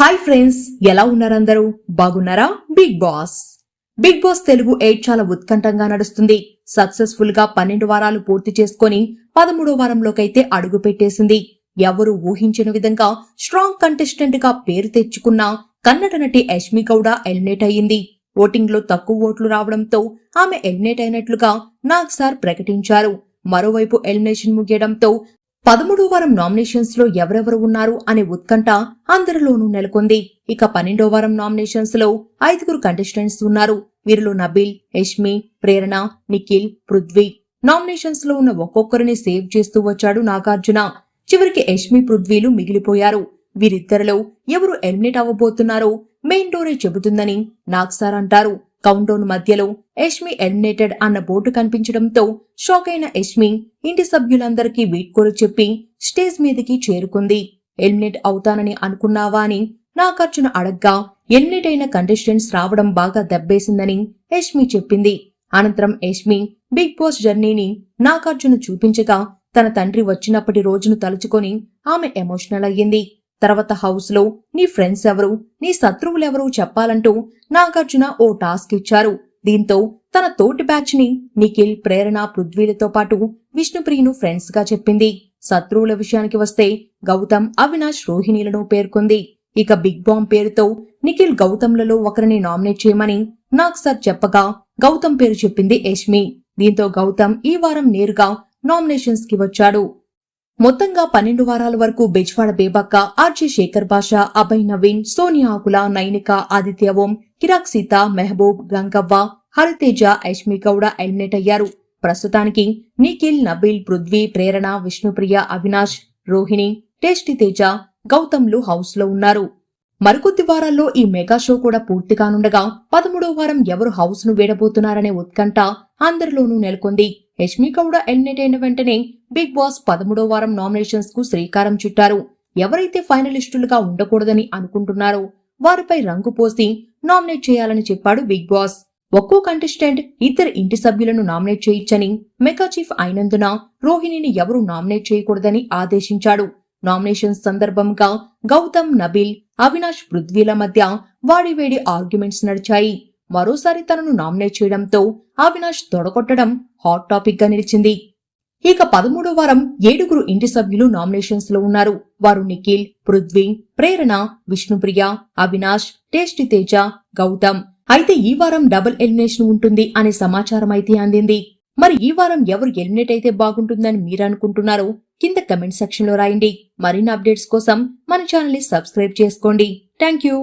Hi friends ఎలా ఉన్నారందరూ? బాగున్నారా? Big boss. Big boss Telugu eight చాలా ఉత్కంఠంగా నడుస్తుంది. సక్సెస్ఫుల్గా పన్నెండు వారాలు పూర్తి చేసుకొని పదమూడో వారంలోకైతే అడుగు పెట్టేసింది. ఎవరు ఊహించిన విధంగా స్ట్రాంగ్ కంటెస్టెంట్గా పేరు తెచ్చుకున్న కన్నడ నటి యష్మి గౌడ ఎలిమినేట్ అయ్యింది. ఓటింగ్లో తక్కువ ఓట్లు రావడంతో ఆమె ఎలిమినేట్ అయినట్లుగా నాగ్ సార్ ప్రకటించారు. మరోవైపు ఎలిమినేషన్ ముగియడంతో పదమూడో వారం నామినేషన్స్లో ఎవరెవరు ఉన్నారు అనే ఉత్కంఠ అందరిలోనూ నెలకొంది. ఇక పన్నెండో వారం నామినేషన్స్లో ఐదుగురు కంటెస్టెంట్స్ ఉన్నారు. వీరిలో నబీల్ యష్మి ప్రేరణ నిఖిల్ పృథ్వీ. నామినేషన్స్లో ఉన్న ఒక్కొక్కరిని సేవ్ చేస్తూ వచ్చాడు నాగార్జున. చివరికి యష్మి పృథ్వీలు మిగిలిపోయారు. వీరిద్దరిలో ఎవరు ఎలిమినేట్ అవ్వబోతున్నారో మెయిన్ డోరే చెబుతుందని నాగ్ సార్ అంటారు. కౌంటౌన్ మధ్యలో యష్మి ఎలిమినేటెడ్ అన్న బోర్డు కనిపించడంతో షాక్ అయిన యష్మి ఇంటి సభ్యులందరికీ వీడ్కోలు చెప్పి స్టేజ్ మీదకి చేరుకుంది. ఎలిమినేట్ అవుతానని అనుకున్నావా అని నాగార్జున అడగ్గా ఎలిమినేట్ అయిన కంటెస్టెంట్స్ రావడం బాగా దెబ్బేసిందని యష్మి చెప్పింది. అనంతరం యష్మి బిగ్ బాస్ జర్నీని నాగార్జున చూపించగా తన తండ్రి వచ్చినప్పటి రోజును తలుచుకొని ఆమె ఎమోషనల్ అయ్యింది. తర్వాత హౌస్లో నీ ఫ్రెండ్స్ ఎవరు నీ శత్రువులెవరు చెప్పాలంటూ నాగార్జున ఓ టాస్క్ ఇచ్చారు. దీంతో తన తోటి బ్యాచ్ని నిఖిల్ ప్రేరణ పృథ్వీలతో పాటు విష్ణుప్రియను ఫ్రెండ్స్గా చెప్పింది. శత్రువుల విషయానికి వస్తే గౌతమ్ అవినాష్ రోహిణీలను పేర్కొంది. ఇక బిగ్ బాంబ్ పేరుతో నిఖిల్ గౌతమ్లలో ఒకరిని నామినేట్ చేయమని నాగ్ సార్ చెప్పగా గౌతమ్ పేరు చెప్పింది యష్మి. దీంతో గౌతమ్ ఈ వారం నేరుగా నామినేషన్స్కి వచ్చాడు. మొత్తంగా పన్నెండు వారాల వరకు బెజ్వాడ బేబక్క ఆర్జే శేఖర్ బాషా అభయ్ నవీన్ సోనియా ఆకుల నైనిక ఆదిత్య ఓం కిరాక్ సీత మెహబూబ్ గంగవ్వ హరితేజ యష్మి గౌడ ఎలిమినేట్ అయ్యారు. ప్రస్తుతానికి నిఖిల్ నబీల్ పృథ్వీ ప్రేరణ విష్ణుప్రియ అవినాష్ రోహిణి టేస్టీ తేజ గౌతమ్లు హౌస్లో ఉన్నారు. మరికొద్ది వారాల్లో ఈ మెగా షో కూడా పూర్తి కానుండగా పదమూడో వారం ఎవరు హౌస్ను వీడబోతున్నారనే ఉత్కంఠ అందరిలోనూ నెలకొంది. యష్మి గౌడ ఎలిమినేట్ అయిన వెంటనే బిగ్ బాస్ పదమూడో వారం నామినేషన్స్కు శ్రీకారం చుట్టారు. ఎవరైతే ఫైనలిస్టులుగా ఉండకూడదని అనుకుంటున్నారో వారిపై రంగు పోసి నామినేట్ చేయాలని చెప్పాడు బిగ్ బాస్. ఒక్కో కంటెస్టెంట్ ఇద్దరు ఇంటి సభ్యులను నామినేట్ చేయొచ్చని మెగా చీఫ్ అయినందున రోహిణిని ఎవరూ నామినేట్ చేయకూడదని ఆదేశించాడు. నామినేషన్స్ సందర్భంగా గౌతమ్ నబీల్ అవినాష్ పృథ్వీల మధ్య వాడివేడి ఆర్గ్యుమెంట్స్ నడిచాయి. మరోసారి తనను నామినేట్ చేయడంతో అవినాష్ తొడగొట్టడం హాట్ టాపిక్గా నిలిచింది. ఇక పదమూడో వారం ఏడుగురు ఇంటి సభ్యులు నామినేషన్స్లో ఉన్నారు. వారు నిఖిల్ పృథ్వీ ప్రేరణ విష్ణుప్రియ అవినాష్ టేస్టి తేజ గౌతమ్. అయితే ఈ వారం డబుల్ ఎలిమినేషన్ ఉంటుంది అనే సమాచారం అయితే అందింది. మరి ఈ వారం ఎవరు ఎలిమినేట్ అయితే బాగుంటుందని మీరు అనుకుంటున్నారో కింద కమెంట్ సెక్షన్లో రాయండి. మరిన్ని అప్డేట్స్ కోసం మన ఛానల్ని సబ్స్క్రైబ్ చేసుకోండి. Thank you